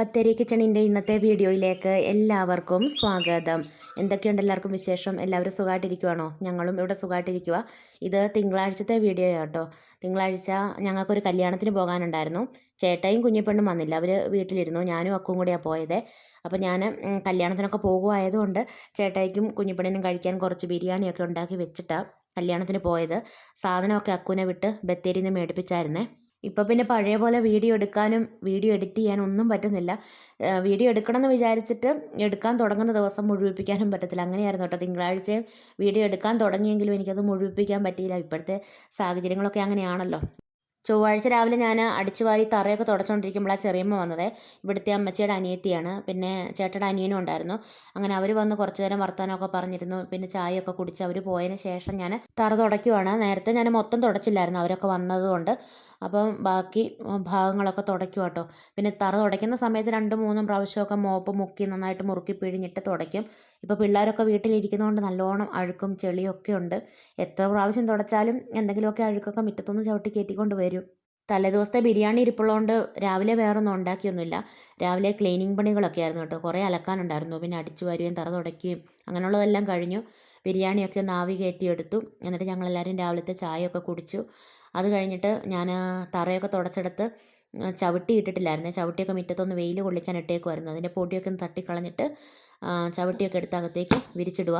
ബത്തേരി കിച്ചണിന്റെ ഇന്നത്തെ വീഡിയോയിലേക്ക് എല്ലാവർക്കും സ്വാഗതം. എന്തൊക്കെയുണ്ട് എല്ലാവർക്കും വിശേഷം? എല്ലാവരും സുഖമായിട്ടിരിക്കുവാണോ? ഞങ്ങളും ഇവിടെ സുഖമായിട്ടിരിക്കുക ഇത് തിങ്കളാഴ്ചത്തെ വീഡിയോ കേട്ടോ തിങ്കളാഴ്ച ഞങ്ങൾക്കൊരു കല്യാണത്തിന് പോകാനുണ്ടായിരുന്നു. ചേട്ടയും കുഞ്ഞിപ്പെണ്ണും വന്നില്ല. അവർ വീട്ടിലിരുന്നു. ഞാനും അക്കും കൂടിയാണ് പോയത്. അപ്പോൾ ഞാൻ കല്യാണത്തിനൊക്കെ പോകുമായതുകൊണ്ട് ചേട്ടായിക്കും കുഞ്ഞിപ്പെണ്ണിനും കഴിക്കാൻ കുറച്ച് ബിരിയാണിയൊക്കെ ഉണ്ടാക്കി വെച്ചിട്ടാണ് കല്യാണത്തിന് പോയത്. സാധനമൊക്കെ അക്കുനെ വിട്ട് ബത്തേരിയിൽ നിന്ന് മേടിപ്പിച്ചായിരുന്നേ. ഇപ്പോൾ പിന്നെ പഴയ പോലെ വീഡിയോ എടുക്കാനും വീഡിയോ എഡിറ്റ് ചെയ്യാനും ഒന്നും പറ്റുന്നില്ല. വീഡിയോ എടുക്കണമെന്ന് വിചാരിച്ചിട്ട് എടുക്കാൻ തുടങ്ങുന്ന ദിവസം മുഴുവിപ്പിക്കാനും പറ്റത്തില്ല. അങ്ങനെയായിരുന്നു കേട്ടോ തിങ്കളാഴ്ചയും വീഡിയോ എടുക്കാൻ തുടങ്ങിയെങ്കിലും എനിക്കത് മുഴുവിപ്പിക്കാൻ പറ്റിയില്ല. ഇപ്പോഴത്തെ സാഹചര്യങ്ങളൊക്കെ അങ്ങനെയാണല്ലോ. ചൊവ്വാഴ്ച രാവിലെ ഞാൻ അടിച്ചുവാരി തറയൊക്കെ തുടച്ചുകൊണ്ടിരിക്കുമ്പോഴാണ് ചെറിയമ്മ വന്നത്. ഇവിടുത്തെ അമ്മച്ചിയുടെ അനിയത്തിയാണ്. പിന്നെ ചേട്ടയുടെ അനിയനും ഉണ്ടായിരുന്നു. അങ്ങനെ അവർ വന്ന് കുറച്ച് നേരം വർത്തമാനമൊക്കെ പറഞ്ഞിരുന്നു. പിന്നെ ചായയൊക്കെ കുടിച്ച് അവർ പോയതിന് ശേഷം ഞാൻ തറ തുടയ്ക്കുവാണ് നേരത്തെ ഞാൻ മൊത്തം തുടച്ചില്ലായിരുന്നു അവരൊക്കെ വന്നതുകൊണ്ട്. അപ്പം ബാക്കി ഭാഗങ്ങളൊക്കെ തുടയ്ക്കും കേട്ടോ. പിന്നെ തറ തുടയ്ക്കുന്ന സമയത്ത് രണ്ട് മൂന്നും പ്രാവശ്യമൊക്കെ മോപ്പ് മുക്കി നന്നായിട്ട് മുറുക്കി പിഴിഞ്ഞിട്ട് തുടയ്ക്കും. ഇപ്പോൾ പിള്ളേരൊക്കെ വീട്ടിലിരിക്കുന്നതുകൊണ്ട് നല്ലോണം അഴുക്കും ചെളിയൊക്കെ ഉണ്ട്. എത്ര പ്രാവശ്യം തുടച്ചാലും എന്തെങ്കിലുമൊക്കെ അഴുക്കൊക്കെ മുറ്റത്തുനിന്ന് ചവിട്ടി കയറ്റിക്കൊണ്ട് വരും. തലേദിവസത്തെ ബിരിയാണി ഇരിപ്പുള്ളതുകൊണ്ട് രാവിലെ വേറൊന്നും ഉണ്ടാക്കിയൊന്നുമില്ല. രാവിലെ ക്ലീനിങ് പണികളൊക്കെ ആയിരുന്നു കേട്ടോ. കുറേ അലക്കാനുണ്ടായിരുന്നു. പിന്നെ അടിച്ചു വരുകയും തറ തുടയ്ക്കുകയും അങ്ങനെയുള്ളതെല്ലാം കഴിഞ്ഞു. ബിരിയാണിയൊക്കെ ഒന്ന് ആവി കയറ്റിയെടുത്തു. എന്നിട്ട് ഞങ്ങളെല്ലാവരും രാവിലത്തെ ചായയൊക്കെ കുടിച്ചു. അത് കഴിഞ്ഞിട്ട് ഞാൻ തറയൊക്കെ തുടച്ചെടുത്ത് ചവിട്ടി ഇട്ടിട്ടില്ലായിരുന്നേ ചവിട്ടിയൊക്കെ മുറ്റത്തൊന്ന് വെയിൽ കൊള്ളിക്കാൻ ഇട്ടേക്കുമായിരുന്നു അതിന്റെ പൊടിയൊക്കെ ഒന്ന് തട്ടിക്കളഞ്ഞിട്ട് ചവിട്ടിയൊക്കെ എടുത്ത് അകത്തേക്ക് വിരിച്ചിടുക.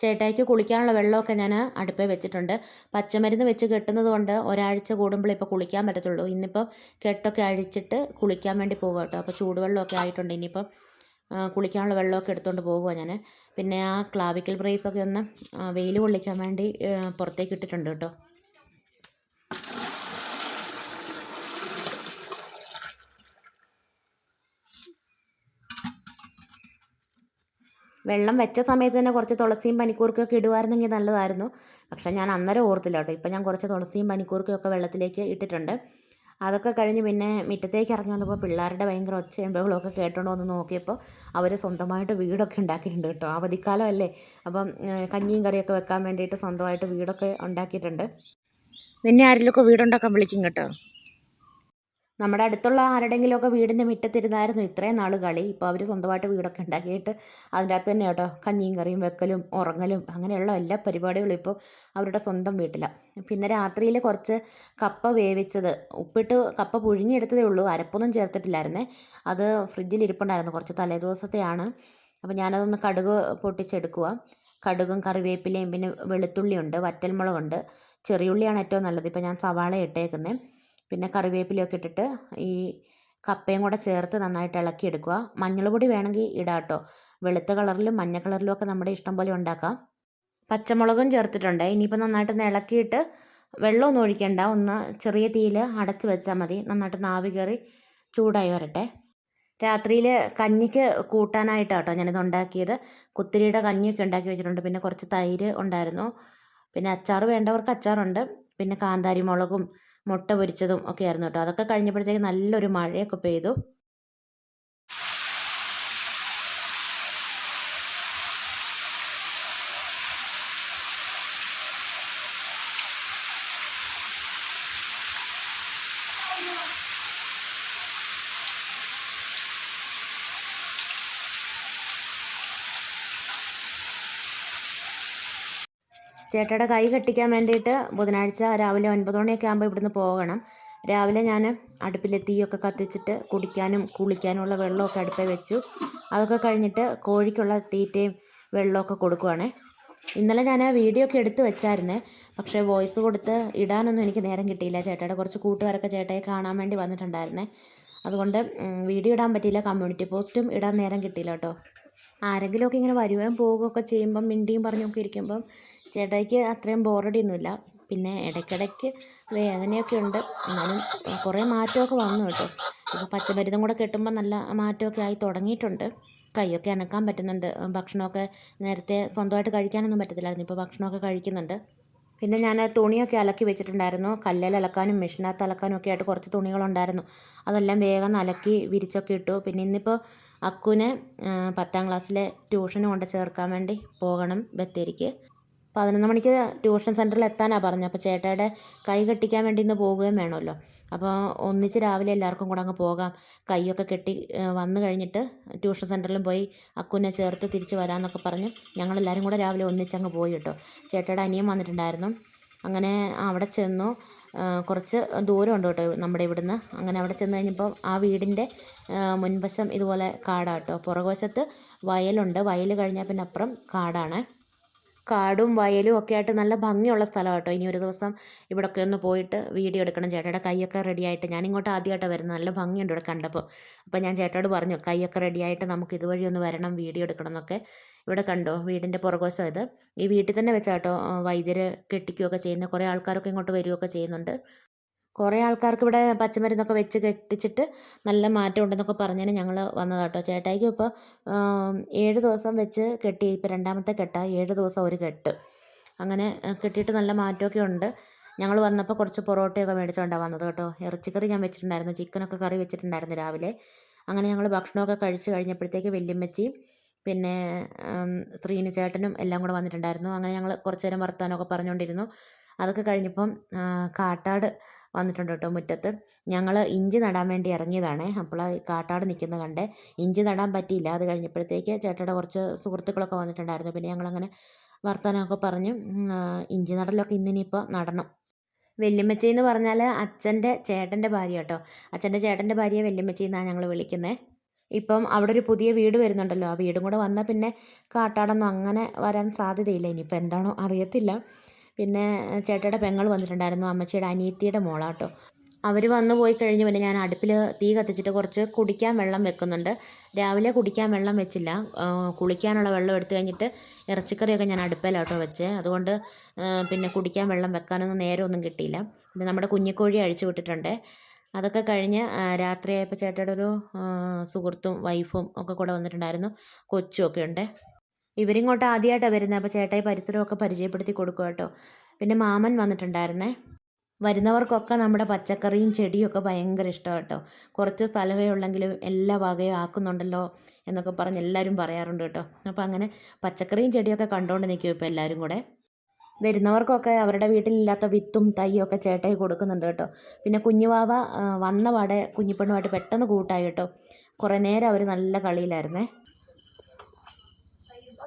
ചേട്ടായിക്ക് കുളിക്കാനുള്ള വെള്ളമൊക്കെ ഞാൻ അടുപ്പേ വെച്ചിട്ടുണ്ട്. പച്ചമരുന്ന് വെച്ച് കെട്ടുന്നത് കൊണ്ട് ഒരാഴ്ച കൂടുമ്പോൾ ഇപ്പോൾ കുളിക്കാൻ പറ്റത്തുള്ളൂ. ഇന്നിപ്പോൾ കെട്ടൊക്കെ അഴിച്ചിട്ട് കുളിക്കാൻ വേണ്ടി പോകുക കേട്ടോ. അപ്പോൾ ചൂടുവെള്ളമൊക്കെ ആയിട്ടുണ്ട്. ഇനിയിപ്പം കുളിക്കാനുള്ള വെള്ളമൊക്കെ എടുത്തുകൊണ്ട് പോകുക ഞാൻ പിന്നെ ആ ക്ലാവിക്കൽ ബ്രേസൊക്കെ ഒന്ന് വെയിൽ കൊള്ളിക്കാൻ വേണ്ടി പുറത്തേക്ക് ഇട്ടിട്ടുണ്ട് കേട്ടോ. വെള്ളം വെച്ച സമയത്ത് തന്നെ കുറച്ച് തുളസിയും പനിക്കൂർക്കയൊക്കെ ഇടുമായിരുന്നെങ്കിൽ നല്ലതായിരുന്നു. പക്ഷേ ഞാൻ അന്നേരം ഓർത്തില്ല കേട്ടോ. ഇപ്പം ഞാൻ കുറച്ച് തുളസിയും പനിക്കൂർക്കും ഒക്കെ വെള്ളത്തിലേക്ക് ഇട്ടിട്ടുണ്ട്. അതൊക്കെ കഴിഞ്ഞ് പിന്നെ മുറ്റത്തേക്ക് ഇറങ്ങി വന്നപ്പോൾ പിള്ളേരുടെ ഭയങ്കര ഒച്ചയും ബഹളമൊക്കെ കേട്ടോണ്ട് നോക്കിയപ്പോൾ അവർ സ്വന്തമായിട്ട് വീടൊക്കെ ഉണ്ടാക്കിയിട്ടുണ്ട് കേട്ടോ. അവധിക്കാലം അല്ലേ അപ്പം കഞ്ഞിയും കറിയൊക്കെ വെക്കാൻ വേണ്ടിയിട്ട് സ്വന്തമായിട്ട് വീടൊക്കെ ഉണ്ടാക്കിയിട്ടുണ്ട്. പിന്നെ ആരെങ്കിലുമൊക്കെ വീടുണ്ടാക്കാൻ വിളിക്കും കേട്ടോ. നമ്മുടെ അടുത്തുള്ള ആരുടെങ്കിലുമൊക്കെ വീടിന്റെ മുറ്റത്തിരുന്നായിരുന്നു ഇത്രയും നാൾ കളി. ഇപ്പോൾ അവർ സ്വന്തമായിട്ട് വീടൊക്കെ ഉണ്ടാക്കിയിട്ട് അതിന്റെ അകത്ത് തന്നെ കേട്ടോ കഞ്ഞിയും കറിയും വെക്കലും ഉറങ്ങലും അങ്ങനെയുള്ള എല്ലാ പരിപാടികളും ഇപ്പോൾ അവരുടെ സ്വന്തം വീട്ടിലാണ് പിന്നെ രാത്രിയിൽ കുറച്ച് കപ്പ വേവിച്ചത് ഉപ്പിട്ട് കപ്പ പുഴുങ്ങിയെടുത്തതേ ഉള്ളൂ. അരപ്പൊന്നും ചേർത്തിട്ടില്ലായിരുന്നേ. അത് ഫ്രിഡ്ജിൽ ഇരിപ്പുണ്ടായിരുന്നു കുറച്ച് തലേദിവസത്തെയാണ്. അപ്പോൾ ഞാനതൊന്ന് കടുക് പൊട്ടിച്ചെടുക്കുക കടുകും കറിവേപ്പിലയും പിന്നെ വെളുത്തുള്ളിയുണ്ട് വറ്റൽമുളകുണ്ട്. ചെറിയുള്ളിയാണ് ഏറ്റവും നല്ലത്. ഇപ്പോൾ ഞാൻ സവാള ഇട്ടേക്കുന്നത് പിന്നെ കറിവേപ്പിലയൊക്കെ ഇട്ടിട്ട് ഈ കപ്പയും കൂടെ ചേർത്ത് നന്നായിട്ട് ഇളക്കി എടുക്കുക. മഞ്ഞൾ പൊടി വേണമെങ്കിൽ ഇടാം കേട്ടോ. വെളുത്ത കളറിലും മഞ്ഞ കളറിലും ഒക്കെ നമ്മുടെ ഇഷ്ടം പോലെ ഉണ്ടാക്കാം. പച്ചമുളകും ചേർത്തിട്ടുണ്ട്. ഇനിയിപ്പോൾ നന്നായിട്ട് ഒന്ന് ഇളക്കിയിട്ട് വെള്ളമൊന്നും ഒഴിക്കേണ്ട. ഒന്ന് ചെറിയ തീയിൽ അടച്ച് വെച്ചാൽ മതി. നന്നായിട്ട് നാവി കയറി ചൂടായി വരട്ടെ. രാത്രിയിൽ കഞ്ഞിക്ക് കൂട്ടാനായിട്ടാണ് കേട്ടോ ഞാനിത് ഉണ്ടാക്കിയത്. കുത്തിരിയുടെ കഞ്ഞിയൊക്കെ ഉണ്ടാക്കി വെച്ചിട്ടുണ്ട്. പിന്നെ കുറച്ച് തൈര് ഉണ്ടായിരുന്നു. പിന്നെ അച്ചാർ വേണ്ടവർക്ക് അച്ചാറുണ്ട്. പിന്നെ കാന്താരി മുളകും മുട്ട പൊരിച്ചതും ഒക്കെ ആയിരുന്നു കേട്ടോ. അതൊക്കെ കഴിഞ്ഞപ്പോഴത്തേക്ക് നല്ലൊരു മഴയൊക്കെ പെയ്തു. ചേട്ടയുടെ കൈ കെട്ടിക്കാൻ വേണ്ടിയിട്ട് ബുധനാഴ്ച രാവിലെ ഒൻപത് മണിയൊക്കെ ആകുമ്പോൾ ഇവിടുന്ന് പോകണം. രാവിലെ ഞാൻ അടുപ്പിലെ തീയൊക്കെ കത്തിച്ചിട്ട് കുടിക്കാനും കുളിക്കാനുമുള്ള വെള്ളമൊക്കെ അടുപ്പേ വെച്ചു. അതൊക്കെ കഴിഞ്ഞിട്ട് കോഴിക്കുള്ള തീറ്റയും വെള്ളമൊക്കെ കൊടുക്കുവാണേ. ഇന്നലെ ഞാൻ വീഡിയോ ഒക്കെ എടുത്തു വെച്ചായിരുന്നേ. പക്ഷേ വോയിസ് കൊടുത്ത് ഇടാനൊന്നും എനിക്ക് നേരം കിട്ടിയില്ല. ചേട്ടയുടെ കുറച്ച് കൂട്ടുകാരൊക്കെ ചേട്ടയെ കാണാൻ വേണ്ടി വന്നിട്ടുണ്ടായിരുന്നേ. അതുകൊണ്ട് വീഡിയോ ഇടാൻ പറ്റിയില്ല. കമ്മ്യൂണിറ്റി പോസ്റ്റും ഇടാൻ നേരം കിട്ടിയില്ല കേട്ടോ. ആരെങ്കിലുമൊക്കെ ഇങ്ങനെ വരുവാൻ പോവുകയൊക്കെ ചെയ്യുമ്പം മിണ്ടിയും പറഞ്ഞൊക്കെ ഇരിക്കുമ്പം ചേട്ടായിക്ക് അത്രയും ബോറടിയൊന്നുമില്ല. പിന്നെ ഇടയ്ക്കിടയ്ക്ക് വേദനയൊക്കെ ഉണ്ട്. എന്നാലും കുറേ മാറ്റമൊക്കെ വന്നു കേട്ടോ. ഇപ്പോൾ പച്ചമരുന്നും കൂടെ കെട്ടുമ്പോൾ നല്ല മാറ്റമൊക്കെ ആയി തുടങ്ങിയിട്ടുണ്ട്. കൈയൊക്കെ അനക്കാൻ പറ്റുന്നുണ്ട്. ഭക്ഷണമൊക്കെ നേരത്തെ സ്വന്തമായിട്ട് കഴിക്കാനൊന്നും പറ്റത്തില്ലായിരുന്നു. ഇപ്പോൾ ഭക്ഷണമൊക്കെ കഴിക്കുന്നുണ്ട്. പിന്നെ ഞാൻ തുണിയൊക്കെ അലക്കി വെച്ചിട്ടുണ്ടായിരുന്നു. കല്ലിൽ അലക്കാനും മെഷീനകത്ത് അലക്കാനും ഒക്കെ ആയിട്ട് കുറച്ച് തുണികളുണ്ടായിരുന്നു. അതെല്ലാം വേഗം അലക്കി വിരിച്ചൊക്കെ ഇട്ടു. പിന്നെ ഇന്നിപ്പോൾ അക്കുവിനെ പത്താം ക്ലാസ്സിലെ ട്യൂഷന് കൊണ്ട് ചേർക്കാൻ വേണ്ടി പോകണം ബത്തേരിക്ക്. പതിനൊന്ന് മണിക്ക് ട്യൂഷൻ സെന്ററിൽ എത്താനാണ് പറഞ്ഞത്. അപ്പോൾ ചേട്ടായുടെ കൈ കെട്ടിക്കാൻ വേണ്ടി ഇന്ന് പോവുകയും വേണമല്ലോ. അപ്പോൾ ഒന്നിച്ച് രാവിലെ എല്ലാവർക്കും കൂടെ അങ്ങ് പോകാം. കൈയൊക്കെ കെട്ടി വന്നു കഴിഞ്ഞിട്ട് ട്യൂഷൻ സെന്ററിലും പോയി അക്കുനെ ചേർത്ത് തിരിച്ച് വരാമെന്നൊക്കെ പറഞ്ഞ് ഞങ്ങളെല്ലാവരും കൂടെ രാവിലെ ഒന്നിച്ചങ്ങ് പോയി കേട്ടോ. ചേട്ടയുടെ അനിയൻ വന്നിട്ടുണ്ടായിരുന്നു. അങ്ങനെ അവിടെ ചെന്നു. കുറച്ച് ദൂരമുണ്ട് കേട്ടോ നമ്മുടെ ഇവിടുന്ന്. അങ്ങനെ അവിടെ ചെന്ന് കഴിഞ്ഞപ്പോൾ ആ വീടിന്റെ മുൻവശം ഇതുപോലെ കാടാട്ടോ പുറകുവശത്ത് വയലുണ്ട്. വയൽ കഴിഞ്ഞാൽ പിന്നെ അപ്പുറം കാടാണ്. കാടും വയലും ഒക്കെ ആയിട്ട് നല്ല ഭംഗിയുള്ള സ്ഥലമാണ് കേട്ടോ ഇനി ഒരു ദിവസം ഇവിടെയൊക്കെ ഒന്ന് പോയിട്ട് വീഡിയോ എടുക്കണം. ചേട്ടയുടെ കൈയൊക്കെ റെഡിയായിട്ട് ഞാൻ ഇങ്ങോട്ട് ആദ്യമായിട്ടാണ് വരുന്നത്. നല്ല ഭംഗിയുണ്ട് ഇവിടെ കണ്ടപ്പോൾ. അപ്പോൾ ഞാൻ ചേട്ടയോട് പറഞ്ഞു കൈയൊക്കെ റെഡിയായിട്ട് നമുക്ക് ഇതുവഴി ഒന്ന് വരണം വീഡിയോ എടുക്കണം എന്നൊക്കെ. ഇവിടെ കണ്ടോ വീടിന്റെ പുറകോശം ഇത്. ഈ വീട്ടിൽ തന്നെ വെച്ചാട്ടോ വൈദ്യർ കെട്ടിക്കുകയൊക്കെ ചെയ്യുന്ന കുറേ ആൾക്കാരൊക്കെ ഇങ്ങോട്ട് വരികയൊക്കെ ചെയ്യുന്നുണ്ട്. കുറേ ആൾക്കാർക്ക് ഇവിടെ പച്ചമരുന്നൊക്കെ വെച്ച് കെട്ടിച്ചിട്ട് നല്ല മാറ്റം ഉണ്ടെന്നൊക്കെ പറഞ്ഞതിന് ഞങ്ങൾ വന്നതാട്ടോ. ചേട്ടായിക്ക് ഇപ്പോൾ ഏഴ് ദിവസം വെച്ച് കെട്ടി. ഇപ്പോൾ രണ്ടാമത്തെ കെട്ടാണ് ഏഴ് ദിവസം ഒരു കെട്ട്. അങ്ങനെ കെട്ടിയിട്ട് നല്ല മാറ്റമൊക്കെ ഉണ്ട്. ഞങ്ങൾ വന്നപ്പോൾ കുറച്ച് പൊറോട്ടയൊക്കെ മേടിച്ചുകൊണ്ടാണ് വന്നത് കേട്ടോ. ഇറച്ചിക്കറി ഞാൻ വെച്ചിട്ടുണ്ടായിരുന്നു. ചിക്കനൊക്കെ കറി വെച്ചിട്ടുണ്ടായിരുന്നു രാവിലെ. അങ്ങനെ ഞങ്ങൾ ഭക്ഷണമൊക്കെ കഴിച്ച് കഴിഞ്ഞപ്പോഴത്തേക്ക് വല്യമ്മച്ചിയും പിന്നെ ശ്രീനു ചേട്ടനും എല്ലാം കൂടെ വന്നിട്ടുണ്ടായിരുന്നു. അങ്ങനെ ഞങ്ങൾ കുറച്ച് നേരം വർത്തമാനമൊക്കെ പറഞ്ഞുകൊണ്ടിരുന്നു അതൊക്കെ കഴിഞ്ഞപ്പം കാട്ടാട് വന്നിട്ടുണ്ട് കേട്ടോ മുറ്റത്ത്. ഞങ്ങൾ ഇഞ്ചി നടാൻ വേണ്ടി ഇറങ്ങിയതാണേ. അപ്പോൾ കാട്ടാട് നിൽക്കുന്നത് കണ്ടേ. ഇഞ്ചി നടാൻ പറ്റിയില്ല. അത് കഴിഞ്ഞപ്പോഴത്തേക്ക് ചേട്ടയുടെ കുറച്ച് സുഹൃത്തുക്കളൊക്കെ വന്നിട്ടുണ്ടായിരുന്നു. പിന്നെ ഞങ്ങളങ്ങനെ വർത്തമാനമൊക്കെ പറഞ്ഞ് ഇഞ്ചി നടലൊക്കെ ഇന്നിനിപ്പോൾ നടണം. വെല്ലുമച്ചി എന്ന് പറഞ്ഞാൽ അച്ഛന്റെ ചേട്ടന്റെ ഭാര്യ കേട്ടോ. അച്ഛന്റെ ചേട്ടന്റെ ഭാര്യയെ വെല്ലുമച്ചി എന്നാണ് ഞങ്ങൾ വിളിക്കുന്നത് ഇപ്പം അവിടെ ഒരു പുതിയ വീട് വരുന്നുണ്ടല്ലോ. ആ വീടും കൂടെ വന്നാൽ പിന്നെ കാട്ടാടൊന്നും അങ്ങനെ വരാൻ സാധ്യതയില്ല. ഇനിയിപ്പോൾ എന്താണോ അറിയത്തില്ല. പിന്നെ ചേട്ടയുടെ പെങ്ങൾ വന്നിട്ടുണ്ടായിരുന്നു അമ്മച്ചിയുടെ അനിയത്തിയുടെ മോളാട്ടോ. അവർ വന്നു പോയി കഴിഞ്ഞ് പിന്നെ ഞാൻ അടുപ്പിൽ തീ കത്തിച്ചിട്ട് കുറച്ച് കുടിക്കാൻ വെള്ളം വെക്കുന്നുണ്ട്. രാവിലെ കുടിക്കാൻ വെള്ളം വെച്ചില്ല. കുളിക്കാനുള്ള വെള്ളം എടുത്തു കഴിഞ്ഞിട്ട് ഇറച്ചിക്കറിയൊക്കെ ഞാൻ അടുപ്പിലോട്ടോ വെച്ച്. അതുകൊണ്ട് പിന്നെ കുടിക്കാൻ വെള്ളം വെക്കാനൊന്നും നേരമൊന്നും കിട്ടിയില്ല. പിന്നെ നമ്മുടെ കുഞ്ഞിക്കോഴി അഴിച്ചു വിട്ടിട്ടുണ്ട്. അതൊക്കെ കഴിഞ്ഞ് രാത്രിയായപ്പോൾ ചേട്ടയുടെ ഒരു സുഹൃത്തും വൈഫും ഒക്കെ കൂടെ വന്നിട്ടുണ്ടായിരുന്നു. കൊച്ചും ഒക്കെ ഉണ്ട്. ഇവരിങ്ങോട്ട് ആദ്യമായിട്ടാണ് വരുന്നത് അപ്പോൾ ചേട്ടായി പരിസരമൊക്കെ പരിചയപ്പെടുത്തി കൊടുക്കുക കേട്ടോ. പിന്നെ മാമൻ വന്നിട്ടുണ്ടായിരുന്നേ. വരുന്നവർക്കൊക്കെ നമ്മുടെ പച്ചക്കറിയും ചെടിയൊക്കെ ഭയങ്കര ഇഷ്ടമാണ് കേട്ടോ. കുറച്ച് സ്ഥലമേ ഉള്ളെങ്കിലും എല്ലാ വകയും ആക്കുന്നുണ്ടല്ലോ എന്നൊക്കെ പറഞ്ഞ് എല്ലാവരും പറയാറുണ്ട് കേട്ടോ. അപ്പോൾ അങ്ങനെ പച്ചക്കറിയും ചെടിയൊക്കെ കണ്ടുകൊണ്ട് നിൽക്കും ഇപ്പോൾ എല്ലാവരും കൂടെ. വരുന്നവർക്കൊക്കെ അവരുടെ വീട്ടിലില്ലാത്ത വിത്തും തൈയും ഒക്കെ ചേട്ടായി കൊടുക്കുന്നുണ്ട് കേട്ടോ. പിന്നെ കുഞ്ഞുവാവ വന്ന പാടെ കുഞ്ഞിപ്പെണ്ണുമായിട്ട് പെട്ടെന്ന് കൂട്ടായി കേട്ടോ. കുറേ നേരം അവർ നല്ല കളിയിലായിരുന്നേ.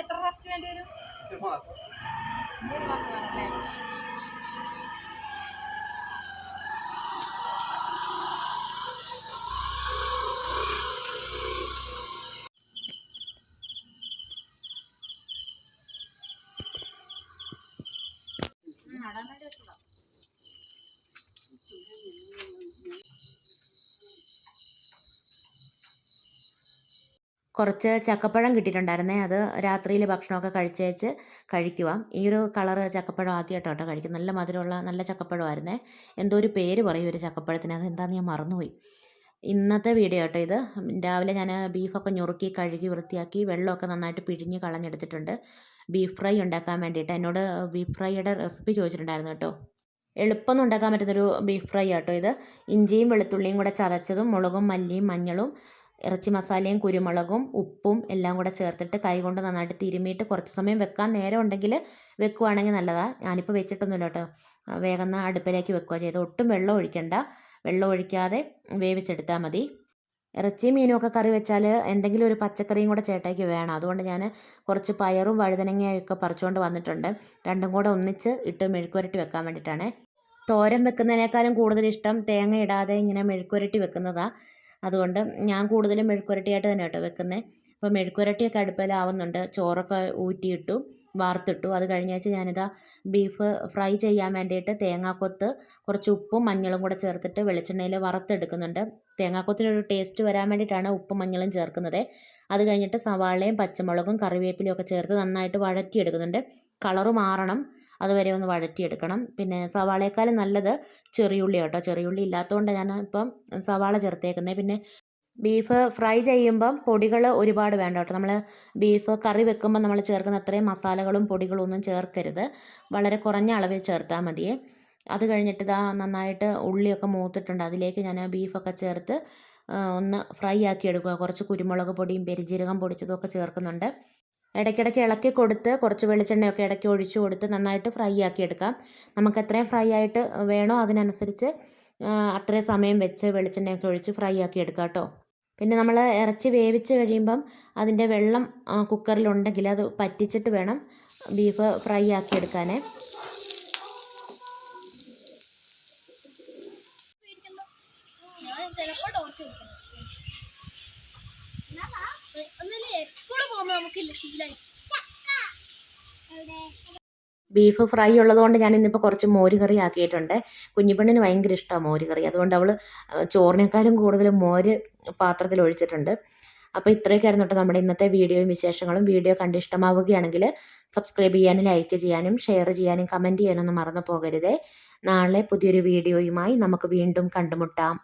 എത്ര റെസ്റ്റ് വേണ്ടി വരും മാസം കുറച്ച് ചക്കപ്പഴം കിട്ടിയിട്ടുണ്ടായിരുന്നേ. അത് രാത്രിയിൽ ഭക്ഷണമൊക്കെ കഴിച്ചേച്ച് കഴിക്കുക ഈ ഒരു കളറ് ചക്കപ്പഴം ആദ്യമായിട്ടോ കേട്ടോ കഴിക്കും നല്ല മധുരമുള്ള നല്ല ചക്കപ്പഴമായിരുന്നേ. എന്തോ ഒരു പേര് പറയും ഒരു ചക്കപ്പഴത്തിന്. അത് എന്താണെന്ന് ഞാൻ മറന്നുപോയി. ഇന്നത്തെ വീഡിയോ കേട്ടോ ഇത്. രാവിലെ ഞാൻ ബീഫൊക്കെ ഞുറുക്കി കഴുകി വൃത്തിയാക്കി വെള്ളമൊക്കെ നന്നായിട്ട് പിഴിഞ്ഞ് കളഞ്ഞെടുത്തിട്ടുണ്ട്. ബീഫ് ഫ്രൈ ഉണ്ടാക്കാൻ വേണ്ടിയിട്ട്. എന്നോട് ബീഫ് ഫ്രൈയുടെ റെസിപ്പി ചോദിച്ചിട്ടുണ്ടായിരുന്നു കേട്ടോ. എളുപ്പം ഉണ്ടാക്കാൻ പറ്റുന്നൊരു ബീഫ് ഫ്രൈ ആട്ടോ ഇത്. ഇഞ്ചിയും വെളുത്തുള്ളിയും കൂടെ ചതച്ചതും മുളകും മല്ലിയും മഞ്ഞളും ഇറച്ചി മസാലയും കുരുമുളകും ഉപ്പും എല്ലാം കൂടെ ചേർത്തിട്ട് കൈകൊണ്ട് നന്നായിട്ട് തിരുമിയിട്ട് കുറച്ച് സമയം വെക്കാൻ നേരം ഉണ്ടെങ്കിൽ വെക്കുവാണെങ്കിൽ നല്ലതാണ് ഞാനിപ്പോൾ വെച്ചിട്ടൊന്നുമില്ല കേട്ടോ. വേഗം അടുപ്പിലേക്ക് വെക്കുക ചെയ്ത്. ഒട്ടും വെള്ളം ഒഴിക്കണ്ട. വെള്ളം ഒഴിക്കാതെ വേവിച്ചെടുത്താൽ മതി. ഇറച്ചി മീനും ഒക്കെ കറി വെച്ചാൽ എന്തെങ്കിലും ഒരു പച്ചക്കറിയും കൂടെ ചേട്ടായിക്ക് വേണം. അതുകൊണ്ട് ഞാൻ കുറച്ച് പയറും വഴുതനങ്ങയൊക്കെ പറിച്ചുകൊണ്ട് വന്നിട്ടുണ്ട്. രണ്ടും കൂടെ ഒന്നിച്ച് ഇട്ട് മെഴുക്കുരട്ടി വെക്കാൻ വേണ്ടിയിട്ടാണ്. തോരൻ വെക്കുന്നതിനേക്കാളും കൂടുതൽ ഇഷ്ടം തേങ്ങ ഇടാതെ ഇങ്ങനെ മെഴുക്കുരട്ടി വെക്കുന്നതാണ് അതുകൊണ്ട് ഞാൻ കൂടുതലും മെഴുക്കുരട്ടിയായിട്ട് തന്നെ കേട്ടോ വെക്കുന്നത് അപ്പോൾ മെഴുക്കുരട്ടിയൊക്കെ അടുപ്പിലാവുന്നുണ്ട് ചോറൊക്കെ ഊറ്റിയിട്ടു വാർത്തിട്ടു. അത് കഴിഞ്ഞേച്ച് ഞാനിതാ ബീഫ് ഫ്രൈ ചെയ്യാൻ വേണ്ടിയിട്ട് തേങ്ങാക്കൊത്ത് കുറച്ച് ഉപ്പും മഞ്ഞളും കൂടെ ചേർത്തിട്ട് വെളിച്ചെണ്ണയിൽ വറുത്തെടുക്കുന്നുണ്ട്. തേങ്ങാക്കൊത്തിനൊരു ടേസ്റ്റ് വരാൻ വേണ്ടിയിട്ടാണ് ഉപ്പും മഞ്ഞളും ചേർക്കുന്നത്. അത് കഴിഞ്ഞിട്ട് സവാളയും പച്ചമുളകും കറിവേപ്പിലയും ഒക്കെ ചേർത്ത് നന്നായിട്ട് വഴറ്റിയെടുക്കുന്നുണ്ട്. കളറ് മാറണം. അതുവരെ ഒന്ന് വഴറ്റിയെടുക്കണം. പിന്നെ സവാളയേക്കാളും നല്ലത് ചെറിയുള്ളി കേട്ടോ. ചെറിയുള്ളി ഇല്ലാത്തതുകൊണ്ട് ഞാൻ ഇപ്പം സവാള ചേർത്തേക്കുന്നത് പിന്നെ ബീഫ് ഫ്രൈ ചെയ്യുമ്പം പൊടികൾ ഒരുപാട് വേണ്ട കേട്ടോ. നമ്മൾ ബീഫ് കറി വെക്കുമ്പോൾ നമ്മൾ ചേർക്കുന്ന അത്രയും മസാലകളും പൊടികളും ഒന്നും ചേർക്കരുത്. വളരെ കുറഞ്ഞ അളവിൽ ചേർത്താൽ മതിയേ. അത് കഴിഞ്ഞിട്ട് ഇതാ നന്നായിട്ട് ഉള്ളിയൊക്കെ മൂത്തിട്ടുണ്ട്. അതിലേക്ക് ഞാൻ ബീഫൊക്കെ ചേർത്ത് ഒന്ന് ഫ്രൈ ആക്കി എടുക്കുക കുറച്ച് കുരുമുളക് പൊടിയും പെരിഞ്ജീരകം പൊടിച്ചതും ഒക്കെ ചേർക്കുന്നുണ്ട്. ഇടയ്ക്കിടയ്ക്ക് ഇളക്കി കൊടുത്ത് കുറച്ച് വെളിച്ചെണ്ണയൊക്കെ ഇടയ്ക്ക് ഒഴിച്ചു കൊടുത്ത് നന്നായിട്ട് ഫ്രൈ ആക്കി എടുക്കാം. നമുക്ക് എത്രയും ഫ്രൈ ആയിട്ട് വേണോ അതിനനുസരിച്ച് അത്രയും സമയം വെച്ച് വെളിച്ചെണ്ണയൊക്കെ ഒഴിച്ച് ഫ്രൈ ആക്കി എടുക്കാം കേട്ടോ. പിന്നെ നമ്മൾ ഇറച്ചി വേവിച്ച് കഴിയുമ്പം അതിന്റെ വെള്ളം കുക്കറിലുണ്ടെങ്കിൽ അത് പറ്റിച്ചിട്ട് വേണം ബീഫ് ഫ്രൈ ആക്കി എടുക്കാനേ. ഞാൻ ചിലപ്പോ ബീഫ് ഫ്രൈ ഉള്ളതുകൊണ്ട് ഞാൻ ഇന്നിപ്പോൾ കുറച്ച് മോര് കറി ആക്കിയിട്ടുണ്ട്. കുഞ്ഞിപ്പെണ്ണിന് ഭയങ്കര ഇഷ്ടമാണ് മോര് കറി. അതുകൊണ്ട് അവൾ ചോറിനേക്കാളും കൂടുതൽ മോര് പാത്രത്തിൽ ഒഴിച്ചിട്ടുണ്ട്. അപ്പോൾ ഇത്രയൊക്കെയായിരുന്നു കേട്ടോ നമ്മുടെ ഇന്നത്തെ വീഡിയോയും വിശേഷങ്ങളും. വീഡിയോ കണ്ട് ഇഷ്ടമാവുകയാണെങ്കിൽ സബ്സ്ക്രൈബ് ചെയ്യാനും ലൈക്ക് ചെയ്യാനും ഷെയർ ചെയ്യാനും കമന്റ് ചെയ്യാനൊന്നും മറന്നു പോകരുതേ. നാളെ പുതിയൊരു വീഡിയോയുമായി നമുക്ക് വീണ്ടും കണ്ടുമുട്ടാം.